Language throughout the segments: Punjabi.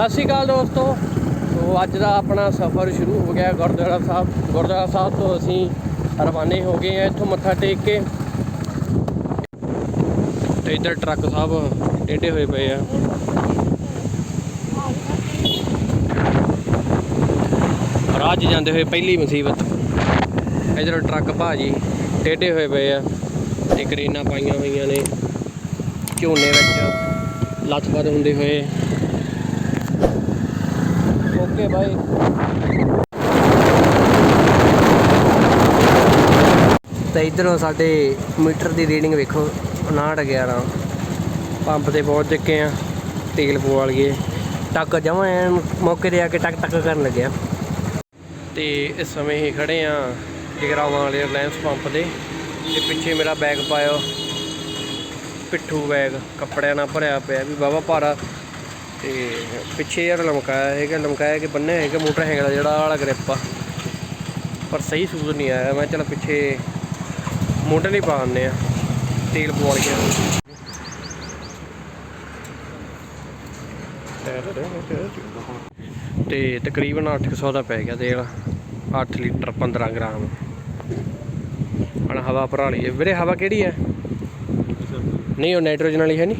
ਸਤਿ ਸ਼੍ਰੀ ਅਕਾਲ ਦੋਸਤੋ। ਸੋ ਅੱਜ ਦਾ ਆਪਣਾ ਸਫ਼ਰ ਸ਼ੁਰੂ ਹੋ ਗਿਆ ਗੁਰਦੁਆਰਾ ਸਾਹਿਬ। ਗੁਰਦੁਆਰਾ ਸਾਹਿਬ ਤੋਂ ਅਸੀਂ ਰਵਾਨੇ ਹੋ ਗਏ ਆ ਇੱਥੋਂ ਮੱਥਾ ਟੇਕ ਕੇ। ਤੇ ਇੱਧਰ ਟਰੱਕ ਸਾਹਿਬ ਟੇਢੇ ਹੋਏ ਪਏ ਆ। ਰਾਜ ਜਾਂਦੇ ਹੋਏ ਪਹਿਲੀ ਮੁਸੀਬਤ। ਇੱਧਰ ਟਰੱਕ ਭਾਜੀ ਟੇਢੇ ਹੋਏ ਪਏ ਆ। ਤੇ ਕਰੇਨਾਂ ਪਾਈਆਂ ਹੋਈਆਂ ਨੇ। ਝੋਨੇ ਵਿੱਚ ਲੱਥ ਹੁੰਦੇ ਹੋਏ। ਓਕੇ ਬਾਈ। ਤੇ ਇਧਰੋਂ ਸਾਡੇ ਮੀਟਰ ਦੀ ਰੀਡਿੰਗ ਵੇਖੋ 59 11 ਪੰਪ ਤੇ ਪਹੁੰਚ ਚੁੱਕੇ ਆ ਤੇਲ ਪਵਾ ਲਈਏ। ਟੱਕ ਜਮਾਂ ਐਨ ਮੌਕੇ ਤੇ ਆ ਕੇ ਟੱਕ ਟੱਕ ਕਰਨ ਲੱਗਿਆ। ਤੇ ਇਸ ਸਮੇਂ ਹੀ ਖੜੇ ਆ ਜਗਰਾਵਾਂ ਵਾਲੇ ਰਿਲਾਇੰਸ ਪੰਪ ਦੇ। ਤੇ ਪਿੱਛੇ ਮੇਰਾ ਬੈਗ ਪਾਇਆ ਪਿੱਠੂ ਬੈਗ ਕੱਪੜਿਆਂ ਨਾਲ ਭਰਿਆ ਪਿਆ ਵੀ ਬਾਬਾ ਭਾਰਾ। ਤੇ ਪਿੱਛੇ ਯਾਰ ਲਮਕਾਇਆ ਹੈਗਾ ਲਮਕਾਇਆ ਕਿ ਬੰਨਿਆ ਹੈਗਾ ਮੋਟਰ ਹੈਗਾ ਜਿਹੜਾ, ਆਹ ਵਾਲਾ ਗ੍ਰਿਪ ਆ। ਪਰ ਸਹੀ ਸੂਜ਼ ਨਹੀਂ ਆਇਆ। ਮੈਂ ਚਲ ਪਿੱਛੇ ਮੋਟਰ ਨਹੀਂ ਪਾਉਂਦੇ ਆ, ਤੇਲ ਪਵਾ ਲਿਆ ਤੇ ਤਕਰੀਬਨ 800 ਦਾ ਪੈ ਗਿਆ ਤੇਲ 8 ਲੀਟਰ 15 ਗ੍ਰਾਮ। ਹੁਣ ਹਵਾ ਭਰਾ ਲਈਏ ਵੀਰੇ, ਹਵਾ ਕਿਹੜੀ ਹੈ? ਨਹੀਂ, ਉਹ ਨਾਈਟ੍ਰੋਜਨ ਵਾਲੀ ਹੈ ਨਹੀਂ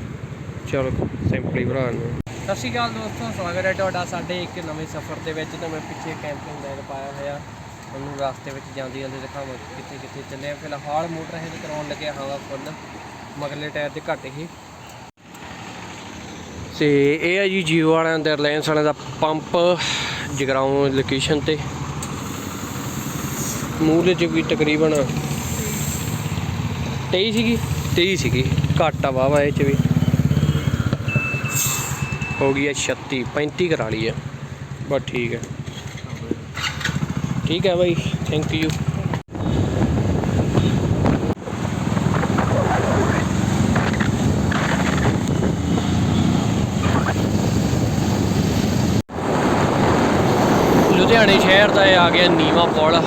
ਚਲੋ ਸਿੰਪਲੀ ਭਰਾ ਨੂੰ ਸਤਿ ਸ਼੍ਰੀ ਅਕਾਲ ਦੋਸਤੋ, ਸਵਾਗਤ ਹੈ ਤੁਹਾਡਾ ਸਾਡੇ ਇੱਕ ਨਵੇਂ ਸਫ਼ਰ ਦੇ ਵਿੱਚ ਤਾਂ ਮੈਂ ਪਿੱਛੇ ਕੈਂਪਿੰਗ ਬੈਗ ਪਾਇਆ ਹੋਇਆ। ਤੁਹਾਨੂੰ ਰਸਤੇ ਵਿੱਚ ਜਾਂਦੀ ਜਾਂਦੇ ਦਿਖਾਵਾਂ ਕਿੱਥੇ ਕਿੱਥੇ ਚੱਲੇ ਆ ਫਿਲਹਾਲ ਮੋਟਰ ਹੈ ਕਰਾਉਣ ਲੱਗਿਆ ਹਵਾ ਫੁੱਲ ਮਗਰਲੇ ਟਾਇਰ ਦੇ ਘੱਟ ਹੀ। ਤੇ ਇਹ ਹੈ ਜੀ ਜੀਓ ਵਾਲਿਆਂ ਦੇ ਰਿਲਾਇੰਸ ਵਾਲਿਆਂ ਦਾ ਪੰਪ ਜਗਰਾਉਂ ਲੋਕੇਸ਼ਨ ਤੇ। ਮੂਹਰੇ ਚ ਵੀ ਤਕਰੀਬਨ 23 ਸੀਗੀ 23 ਸੀਗੀ। ਘੱਟ ਆ ਵਾਵਾ ਇਹ ਚ ਵੀ। ਹੋ ਗਈ ਹੈ 36 35 ਕਰਾ ਲਈ ਹੈ। ਬਸ ਠੀਕ ਹੈ। ਠੀਕ ਹੈ ਬਾਈ ਥੈਂਕ ਯੂ ਲੁਧਿਆਣੇ ਸ਼ਹਿਰ ਦਾ ਇਹ ਆ ਗਿਆ ਨੀਵਾ ਪੁਲ।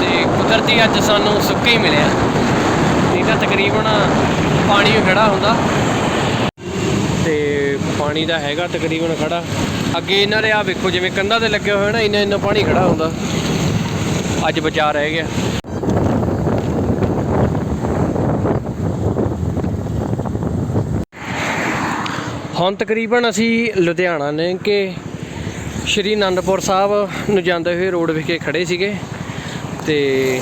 ਤੇ ਕੁਦਰਤੀ ਅੱਜ ਸਾਨੂੰ ਸੁੱਕੇ ਹੀ ਮਿਲਿਆ ਨਹੀਂ ਤਾਂ ਤਕਰੀਬਨ ਪਾਣੀ ਹੀ ਖੜਾ ਹੁੰਦਾ। ਪਾਣੀ ਦਾ ਹੈਗਾ ਤਕਰੀਬਨ ਖੜਾ। ਅੱਗੇ ਇਹਨਾਂ ਦੇ ਆ ਵੇਖੋ ਜਿਵੇਂ ਕੰਧਾਂ ਤੇ ਲੱਗਿਆ ਹੋਇਆ ਨਾ, ਇੰਨਾ ਇੰਨਾ ਪਾਣੀ ਖੜਾ ਹੁੰਦਾ। ਅੱਜ ਬਚਾ ਰਹਿ ਗਿਆ। ਹੁਣ ਤਕਰੀਬਨ ਅਸੀਂ ਲੁਧਿਆਣਾ ਨੇ ਕਿ ਸ਼੍ਰੀ ਅਨੰਦਪੁਰ ਸਾਹਿਬ ਨੂੰ ਜਾਂਦੇ ਹੋਏ ਰੋਡ ਵਿਖੇ ਖੜੇ ਸੀਗੇ। ਤੇ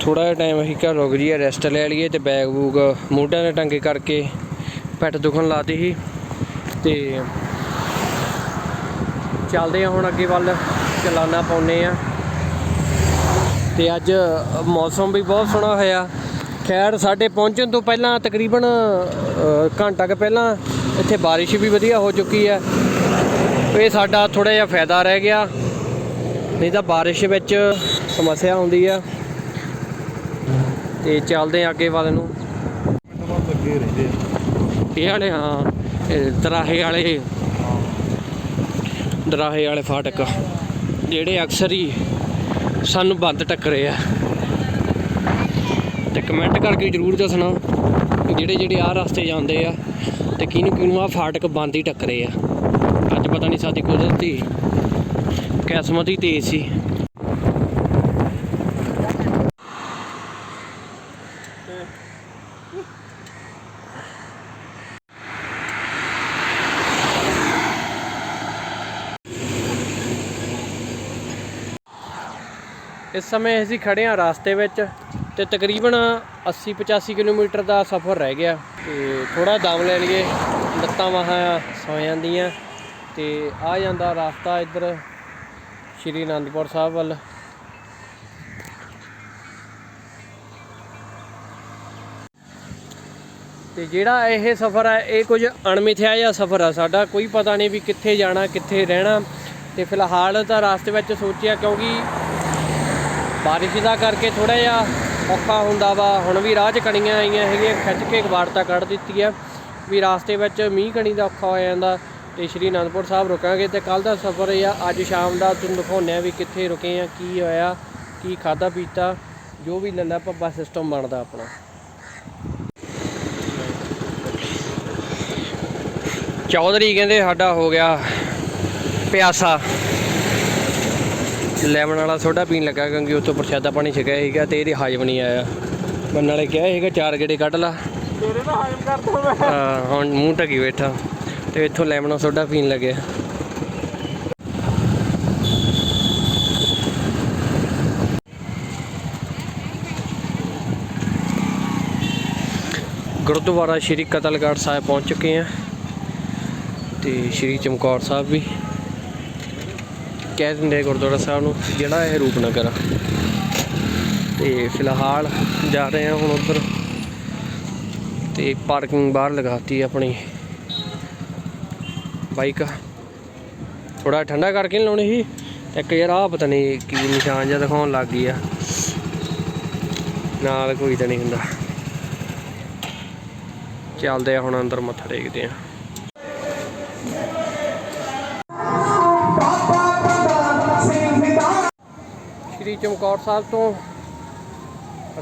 ਥੋੜਾ ਜਿਹਾ ਟਾਈਮ ਅਸੀਂ ਘਰ ਰੁਕ ਜੀਏ ਰੈਸਟ ਲੈ ਲਈਏ ਤੇ ਬੈਗ ਬੂਗ ਮੋਢਿਆਂ ਦੇ ਟੰਗੇ ਕਰਕੇ ਪੈਟ ਦੁਖਣ ਲਾਤੀ ਸੀ। ਤੇ ਚੱਲਦੇ ਆ ਹੁਣ ਅੱਗੇ ਵੱਲ ਚਲਾਨਾ ਪਾਉਨੇ ਆ ਤੇ ਅੱਜ ਮੌਸਮ ਵੀ ਬਹੁਤ ਸੋਹਣਾ ਹੋਇਆ। ਖੈਰ ਸਾਡੇ ਪਹੁੰਚਣ ਤੋਂ ਪਹਿਲਾਂ ਤਕਰੀਬਨ ਘੰਟਾ ਕੁ ਪਹਿਲਾਂ ਇੱਥੇ ਬਾਰਿਸ਼ ਵੀ ਵਧੀਆ ਹੋ ਚੁੱਕੀ ਹੈ। ਇਹ ਸਾਡਾ ਥੋੜਾ ਜਿਹਾ ਫਾਇਦਾ ਰਹਿ ਗਿਆ। ਨਹੀਂ ਤਾਂ ਬਾਰਿਸ਼ ਵਿੱਚ ਸਮੱਸਿਆ ਹੁੰਦੀ ਆ। ਤੇ ਚੱਲਦੇ ਆ ਅੱਗੇ ਵੱਲ ਨੂੰ। ਇਹ ਵਾਲੇ ਹਾਂ। ਦਰਾਹੇ ਵਾਲੇ ਦਰਾਹੇ ਵਾਲੇ ਫਾਟਕ, ਜਿਹੜੇ ਅਕਸਰ ਹੀ ਸਾਨੂੰ ਬੰਦ ਟੱਕਰੇ ਆ। ਤੇ ਕਮੈਂਟ ਕਰਕੇ ਜਰੂਰ ਦੱਸਣਾ ਜਿਹੜੇ ਜਿਹੜੇ ਆਹ ਰਸਤੇ ਜਾਂਦੇ ਆ ਤੇ ਕਿਹਨੂੰ ਕਿਹਨੂੰ ਆ ਫਾਟਕ ਬੰਦ ਹੀ ਟੱਕਰੇ ਆ। ਅੱਜ ਪਤਾ ਨਹੀਂ ਸਾਡੀ ਕੁਦਰਤੀ ਕਿਸਮਤ ਹੀ ਤੇਜ਼ ਸੀ। ਇਸ ਸਮੇਂ ਅਸੀਂ ਖੜੇ ਹਾਂ ਰਾਸਤੇ ਵਿੱਚ ਤੇ ਤਕਰੀਬਨ 80 85 ਕਿਲੋਮੀਟਰ ਦਾ ਸਫ਼ਰ ਰਹਿ ਗਿਆ ਤੇ ਥੋੜਾ ਦਮ ਲੈ ਲਈਏ, ਲੱਤਾਂ ਵਾਹਾਂ ਸੌ ਜਾਂਦੀਆਂ ਤੇ ਆ ਜਾਂਦਾ ਰਸਤਾ ਇੱਧਰ ਸ਼੍ਰੀ ਅਨੰਦਪੁਰ ਸਾਹਿਬ ਵੱਲ। ਤੇ ਜਿਹੜਾ ਇਹ ਸਫ਼ਰ ਹੈ, ਇਹ ਕੁਝ ਅਣਮਿਥਿਆ ਜਿਹਾ ਸਫ਼ਰ ਆ ਸਾਡਾ, ਕੋਈ ਪਤਾ ਨਹੀਂ ਵੀ ਕਿੱਥੇ ਜਾਣਾ, ਕਿੱਥੇ ਰਹਿਣਾ ਤੇ ਫਿਲਹਾਲ ਤਾਂ ਰਾਸਤੇ ਵਿੱਚ ਸੋਚਿਆ ਕਿਉਂਕਿ ਬਾਰਿਸ਼ ਦਾ ਕਰਕੇ ਥੋੜਾ ਜਿਹਾ ਔਖਾ ਹੁੰਦਾ ਵਾ। ਹੁਣ ਵੀ ਰਾਹ 'ਚ ਕਣੀਆਂ ਆਈਆਂ ਹੈਗੀਆਂ, ਖਿੱਚ ਕੇ ਕਬਾੜਤਾ ਕੱਢ ਦਿੱਤੀ ਆ। ਵੀ ਰਾਸਤੇ ਵਿੱਚ ਮੀਂਹ ਕਣੀ ਦਾ ਔਖਾ ਹੋ ਜਾਂਦਾ ਤੇ ਸ਼੍ਰੀ ਅਨੰਦਪੁਰ ਸਾਹਿਬ ਰੁਕਾਂਗੇ ਤੇ ਕੱਲ ਦਾ ਸਫ਼ਰ ਆ, ਅੱਜ ਸ਼ਾਮ ਦਾ ਤੁਹਾਨੂੰ ਦਿਖਾਉਂਦੇ ਆ ਵੀ ਕਿੱਥੇ ਰੁਕੇ ਆ, ਕੀ ਹੋਇਆ, ਕੀ ਖਾਦਾ ਪੀਤਾ, ਜੋ ਵੀ ਲੱਲਾ ਭੱਬਾ ਸਿਸਟਮ ਬਣਦਾ ਆਪਣਾ। ਚੌਧਰੀ ਕਹਿੰਦੇ ਸਾਡਾ ਹੋ ਗਿਆ ਪਿਆਸਾ। ਲੈਮਨ ਵਾਲਾ ਸੋਡਾ ਪੀਣ ਲੱਗਾ ਕਿਉਂਕਿ ਉੱਥੋਂ ਪ੍ਰਸ਼ਾਦਾ ਪਾਣੀ ਛਕਿਆ ਸੀਗਾ ਤੇ ਇਹਦੇ ਹਾਜ਼ਮ ਨਹੀਂ ਆਇਆ। ਬੰਨ ਵਾਲੇ ਕਿਹਾ ਸੀਗਾ ਚਾਰ ਗੇੜੇ ਕੱਢ ਲਾ। ਤੇਰੇ ਦਾ ਹਾਇਮ ਕਰਦਾ ਮੈਂ। ਹਾਂ, ਹੁਣ ਮੂੰਹ ਢਕੀ ਬੈਠਾ। ਤੇ ਇੱਥੋਂ ਲੈਮਨ ਸੋਡਾ ਪੀਣ ਲੱਗਿਆ। ਗੁਰਦੁਆਰਾ ਸ਼੍ਰੀ ਕਤਲਗੜ੍ਹ ਸਾਹਿਬ ਪਹੁੰਚ ਚੁੱਕੇ ਹਾਂ। ਤੇ ਸ਼੍ਰੀ ਚਮਕੌਰ ਸਾਹਿਬ ਵੀ। ਕਹਿ ਦਿੰਦੇ ਗੁਰਦੁਆਰਾ ਸਾਹਿਬ ਨੂੰ, ਜਿਹੜਾ ਇਹ ਰੂਪਨਗਰ ਆ। ਤੇ ਫਿਲਹਾਲ ਜਾ ਰਹੇ ਹਾਂ ਹੁਣ ਉੱਧਰ। ਤੇ ਪਾਰਕਿੰਗ ਬਾਹਰ ਲਗਾਤੀ ਆਪਣੀ। ਬਾਈਕ ਥੋੜਾ ਠੰਡਾ ਕਰਕੇ ਨੀ ਲਾਉਣੀ ਸੀ। ਇੱਕ ਯਾਰ ਆ ਪਤਾ ਨਹੀਂ ਕੀ ਨਿਸ਼ਾਨ ਜਿਹਾ ਦਿਖਾਉਣ ਲੱਗ ਗਈ ਆ। ਨਾਲ ਕੋਈ ਤਾਂ ਨਹੀਂ ਹੁੰਦਾ। ਚੱਲਦੇ ਆ ਹੁਣ ਅੰਦਰ ਮੱਥਾ ਟੇਕਦੇ ਆ। ਸ਼੍ਰੀ ਚਮਕੌਰ ਸਾਹਿਬ ਤੋਂ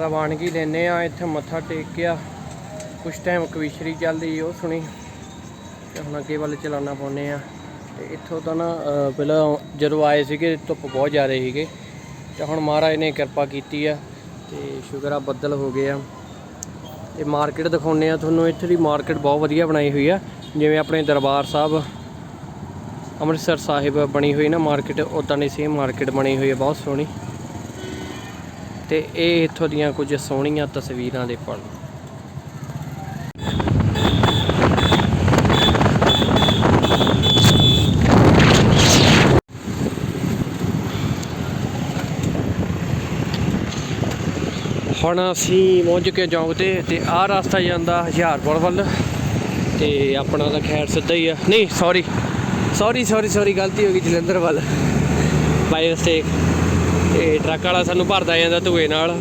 ਰਵਾਨਗੀ ਲੈਨੇ ਆ ਇੱਥੇ ਮੱਥਾ ਟੇਕ ਗਿਆ ਕੁਛ ਟਾਈਮ ਕਵੀਸ਼ਰੀ ਚੱਲਦੀ ਉਹ ਸੁਣੀ। ਤੇ ਹੁਣ ਅੱਗੇ ਵੱਲ ਚਲਾਉਣਾ ਪਾਉਂਦੇ ਆ ਤੇ ਇੱਥੋਂ ਤਾਂ ਨਾ ਪਹਿਲਾਂ ਜਦੋਂ ਆਏ ਸੀਗੇ, ਧੁੱਪ ਬਹੁਤ ਜ਼ਿਆਦਾ ਸੀਗੇ। ਤੇ ਹੁਣ ਮਹਾਰਾਜ ਨੇ ਕਿਰਪਾ ਕੀਤੀ ਆ ਤੇ ਸ਼ੁਕਰ ਆ, ਬੱਦਲ ਹੋ ਗਏ ਆ। ਤੇ ਮਾਰਕੀਟ ਦਿਖਾਉਂਦੇ ਆ ਤੁਹਾਨੂੰ ਇੱਥੇ ਦੀ ਮਾਰਕੀਟ ਬਹੁਤ ਵਧੀਆ ਬਣਾਈ ਹੋਈ ਆ। ਜਿਵੇਂ ਆਪਣੇ ਦਰਬਾਰ ਸਾਹਿਬ, ਅੰਮ੍ਰਿਤਸਰ ਸਾਹਿਬ ਬਣੀ ਹੋਈ ਨਾ ਮਾਰਕੀਟ ਉਦਾਂ ਦੀ ਸੇਮ ਮਾਰਕੀਟ ਬਣੀ ਹੋਈ ਹੈ ਬਹੁਤ ਸੋਹਣੀ। ਤੇ ਇਹ ਇੱਥੋਂ ਦੀਆਂ ਕੁਝ ਸੋਹਣੀਆਂ ਤਸਵੀਰਾਂ ਦੇ ਪਲ। ਹੁਣ ਅਸੀਂ ਪਹੁੰਚ ਕੇ ਚੌਂਕ ਤੇ ਤੇ ਆਹ ਰਸਤਾ ਜਾਂਦਾ ਹੁਸ਼ਿਆਰਪੁਰ ਵੱਲ ਤੇ ਆਪਣਾ ਤਾਂ ਖੈਰ ਸਿੱਧਾ ਹੀ ਆ। ਨਹੀਂ ਸੌਰੀ ਸੌਰੀ ਸੌਰੀ ਸੌਰੀ ਗਲਤੀ ਹੋ ਗਈ ਜਲੰਧਰ ਵੱਲ। ਬਾਈ ਮਿਸਟੇਕ ਤੇ ਟਰੱਕ ਵਾਲਾ ਸਾਨੂੰ ਭਰਦਾ ਜਾਂਦਾ ਧੂਏ ਨਾਲ।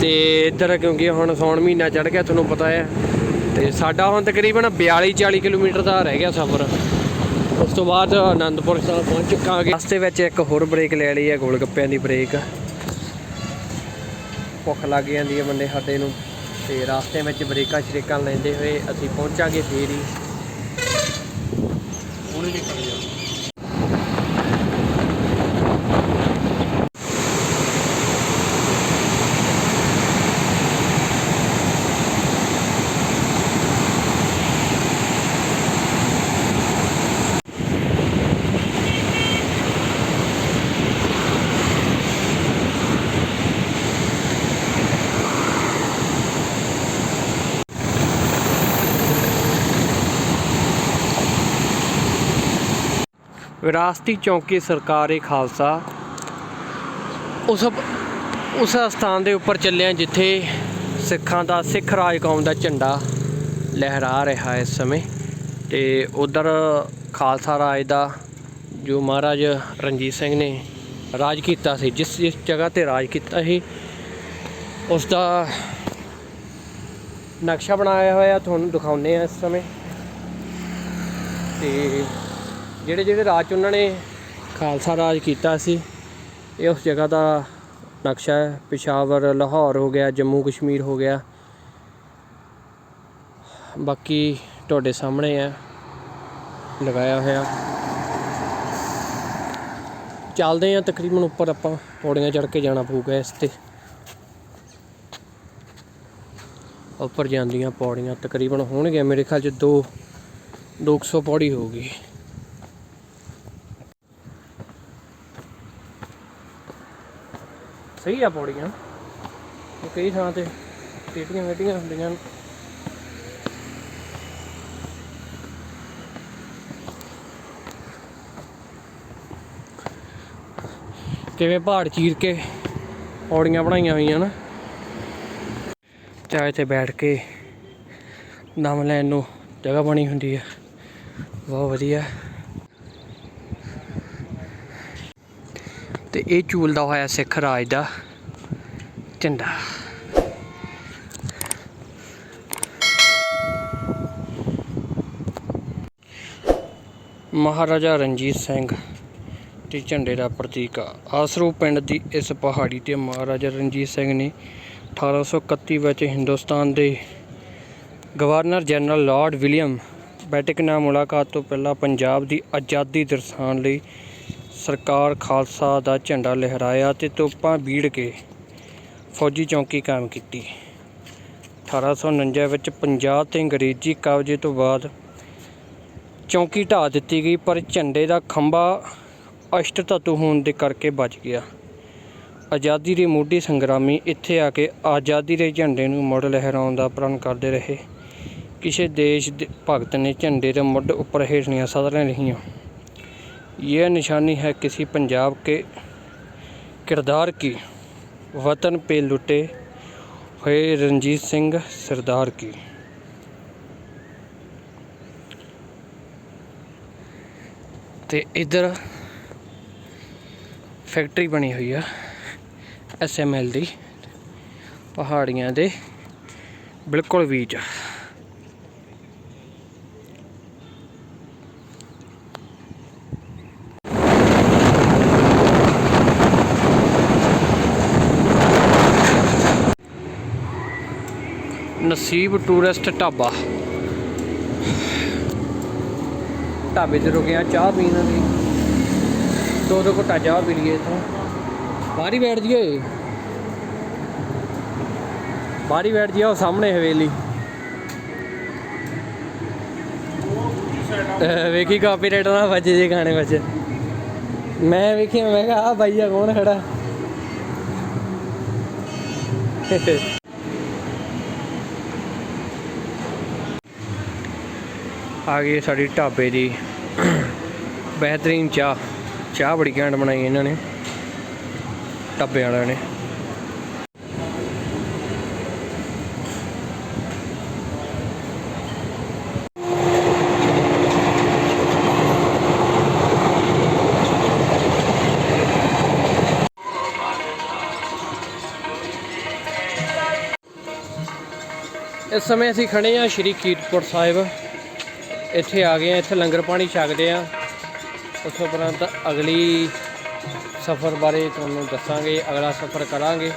ਤੇ ਇੱਧਰ ਕਿਉਂਕਿ ਹੁਣ ਸੌਣ ਮਹੀਨਾ ਚੜ ਗਿਆ, ਤੁਹਾਨੂੰ ਪਤਾ ਹੈ। ਤੇ ਸਾਡਾ ਹੁਣ ਤਕਰੀਬਨ 42 40 ਕਿਲੋਮੀਟਰ ਦਾ ਰਹਿ ਗਿਆ ਸਫ਼ਰ। ਉਸ ਤੋਂ ਬਾਅਦ ਆਨੰਦਪੁਰ ਸਾਹਿਬ ਪਹੁੰਚ ਚੁੱਕਾਂਗੇ। ਰਸਤੇ ਵਿੱਚ ਇੱਕ ਹੋਰ ਬ੍ਰੇਕ ਲੈ ਲਈ ਹੈ ਗੋਲ ਗੱਪਿਆਂ ਦੀ ਬ੍ਰੇਕ। ਭੁੱਖ ਲੱਗ ਜਾਂਦੀ ਹੈ ਬੰਦੇ ਸਾਡੇ ਨੂੰ। ਤੇ ਰਸਤੇ ਵਿੱਚ ਬ੍ਰੇਕਾਂ ਸ਼ਰੇਕਾਂ ਲੈਂਦੇ ਹੋਏ ਅਸੀਂ ਪਹੁੰਚਾਂਗੇ ਫੇਰ ਹੀ। ਹੁਣੇ ਨਿਕਲ ਗਿਆ ਵਿਰਾਸਤੀ ਚੌਂਕੀ ਸਰਕਾਰੇ ਖਾਲਸਾ। ਉਸ ਉਸ ਸਥਾਨ ਦੇ ਉੱਪਰ ਚੱਲੇ ਹਾਂ ਜਿੱਥੇ ਸਿੱਖਾਂ ਦਾ, ਸਿੱਖ ਰਾਜ ਕੌਮ ਦਾ ਝੰਡਾ ਲਹਿਰਾ ਰਿਹਾ ਇਸ ਸਮੇਂ। ਤੇ ਉਧਰ ਖਾਲਸਾ ਰਾਜ ਦਾ ਜੋ ਮਹਾਰਾਜ ਰਣਜੀਤ ਸਿੰਘ ਨੇ ਰਾਜ ਕੀਤਾ ਸੀ, ਜਿਸ ਜਿਸ ਜਗ੍ਹਾ ਤੇ ਰਾਜ ਕੀਤਾ ਸੀ, ਉਸ ਦਾ ਨਕਸ਼ਾ ਬਣਾਇਆ ਹੋਇਆ, ਤੁਹਾਨੂੰ ਦਿਖਾਉਂਦੇ ਆ ਇਸ ਸਮੇਂ। ਤੇ ਜਿਹੜੇ ਜਿਹੜੇ ਰਾਜ 'ਚ ਉਹਨਾਂ ਨੇ ਖਾਲਸਾ ਰਾਜ ਕੀਤਾ ਸੀ, ਇਹ ਉਸ ਜਗ੍ਹਾ ਦਾ ਨਕਸ਼ਾ ਹੈ। ਪਿਸ਼ਾਵਰ ਲਾਹੌਰ ਹੋ ਗਿਆ, ਜੰਮੂ ਕਸ਼ਮੀਰ ਹੋ ਗਿਆ। ਬਾਕੀ ਤੁਹਾਡੇ ਸਾਹਮਣੇ ਹੈ, ਲਗਾਇਆ ਹੋਇਆ। ਚੱਲਦੇ ਆ ਤਕਰੀਬਨ ਉੱਪਰ ਆਪਾਂ ਪੌੜੀਆਂ ਚੜ੍ਹ ਕੇ ਜਾਣਾ ਪਊਗਾ ਇਸ ਤੇ। ਉੱਪਰ ਜਾਂਦੀਆਂ ਪੌੜੀਆਂ ਤਕਰੀਬਨ ਹੋਣਗੀਆਂ, ਮੇਰੇ ਖਿਆਲ 'ਚ 2 200 ਪੌੜੀ ਹੋਊਗੀ। ਸਹੀ ਆ ਪੌੜੀਆਂ। ਕਈ ਥਾਂ ਤੇ ਟੇਟੀਆਂ ਮੇਟੀਆਂ ਹੁੰਦੀਆਂ ਨੇ। ਕਿਵੇਂ ਪਹਾੜ ਚੀਰ ਕੇ ਪੌੜੀਆਂ ਬਣਾਈਆਂ ਹੋਈਆਂ ਨਾ। ਚਾਹੇ ਤੇ ਬੈਠ ਕੇ ਦਮ ਲੈਣ ਨੂੰ ਜਗ੍ਹਾ ਬਣੀ ਹੁੰਦੀ ਹੈ ਬਹੁਤ ਵਧੀਆ। ਤੇ ਇਹ ਝੂਲਦਾ ਹੋਇਆ ਸਿੱਖ ਰਾਜ ਦਾ ਝੰਡਾ ਮਹਾਰਾਜਾ ਰਣਜੀਤ ਸਿੰਘ ਤੇ ਝੰਡੇ ਦਾ ਪ੍ਰਤੀਕ ਆ। ਆਸਰੂ ਪਿੰਡ ਦੀ ਇਸ ਪਹਾੜੀ ਤੇ ਮਹਾਰਾਜਾ ਰਣਜੀਤ ਸਿੰਘ ਨੇ 1831 ਵਿੱਚ ਹਿੰਦੁਸਤਾਨ ਦੇ governor general lord William Bentinck ਨਾਲ ਮੁਲਾਕਾਤ ਤੋਂ ਪਹਿਲਾਂ ਪੰਜਾਬ ਦੀ ਆਜ਼ਾਦੀ ਦਰਸਾਉਣ ਲਈ ਸਰਕਾਰ ਖਾਲਸਾ ਦਾ ਝੰਡਾ ਲਹਿਰਾਇਆ ਤੇ ਤੋਪਾਂ ਬੀੜ ਕੇ ਫੌਜੀ ਚੌਂਕੀ ਕਾਇਮ ਕੀਤੀ। 1849 ਵਿੱਚ ਪੰਜਾਬ ਤੇ ਅੰਗਰੇਜ਼ੀ ਕਬਜ਼ੇ ਤੋਂ ਬਾਅਦ ਚੌਂਕੀ ਢਾਹ ਦਿੱਤੀ ਗਈ, ਪਰ ਝੰਡੇ ਦਾ ਖੰਭਾ ਅਸ਼ਟ ਧਾਤੂ ਹੋਣ ਦੇ ਕਰਕੇ ਬਚ ਗਿਆ। ਆਜ਼ਾਦੀ ਦੇ ਮੋਢੀ ਸੰਗਰਾਮੀ ਇੱਥੇ ਆ ਕੇ ਆਜ਼ਾਦੀ ਦੇ ਝੰਡੇ ਨੂੰ ਮੁੜ ਲਹਿਰਾਉਣ ਦਾ ਪ੍ਰਣ ਕਰਦੇ ਰਹੇ। ਕਿਸੇ ਦੇਸ਼ ਦੇ ਭਗਤ ਨੇ ਝੰਡੇ ਦੇ ਮੁੱਢ ਉੱਪਰ ਹੇਠਲੀਆਂ ਸਦਰਾਂ ਰਹੀਆਂ। ਇਹ ਨਿਸ਼ਾਨੀ ਹੈ किसी पंजाब के किरदार की वतन पे लुटे हुए रंजीत सिंह सरदार की ਤੇ ਇਧਰ ਫੈਕਟਰੀ ਬਣੀ ਹੋਈ ਆ ਐਸਐਮਐਲ ਦੀ ਪਹਾੜੀਆਂ ਦੇ ਬਿਲਕੁਲ ਵਿੱਚ ਨਸੀਬ ਟੂਰਿਸਟ ਢਾਬਾ। ਢਾਬੇ ਤੇ ਰੁਕੇ ਆ, ਚਾਹ ਪੀਣ ਲਈ ਦੋ ਦੋ ਘੁੱਟਾ ਚਾਹ ਪੀ ਲਈਏ ਇੱਥੋਂ। ਬਾਹਰ ਹੀ ਬੈਠ ਜੀਏ ਬਾਹਰ ਹੀ ਬੈਠ ਜੀਏ ਉਹ ਸਾਹਮਣੇ ਹਵੇਲੀ। ਵੇਖੀ ਕਾਪੀਰਾਈਟ ਨਾ ਵੱਜੇ ਜੇ ਗਾਣੇ ਵਿੱਚ ਮੈਂ ਵੇਖਿਆ, ਮੈਂ ਕਿਹਾ ਆ ਬਾਈ ਕੌਣ ਖੜਾ? ਆ ਗਈ ਸਾਡੀ ਢਾਬੇ ਦੀ। ਬਿਹਤਰੀਨ ਚਾਹ। ਚਾਹ ਬੜੀ ਘੈਂਟ ਬਣਾਈ ਇਹਨਾਂ ਨੇ। ਢਾਬੇ ਵਾਲਿਆਂ ਨੇ। ਇਸ ਸਮੇਂ ਅਸੀਂ ਖੜੇ ਹਾਂ ਸ਼੍ਰੀ ਕੀਰਤਪੁਰ ਸਾਹਿਬ। ਇੱਥੇ ਆ ਗਏ ਆ, ਇੱਥੇ ਲੰਗਰ ਪਾਣੀ ਛਕਦੇ ਆ। ਉਸ ਤੋਂ ਉਪਰੰਤ ਅਗਲੀ ਸਫ਼ਰ ਬਾਰੇ ਤੁਹਾਨੂੰ ਦੱਸਾਂਗੇ, ਅਗਲਾ ਸਫ਼ਰ ਕਰਾਂਗੇ।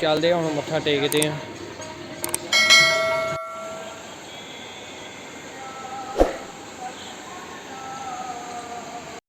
ਚੱਲਦੇ ਹਾਂ ਹੁਣ ਮੱਥਾ ਟੇਕਦੇ ਆ।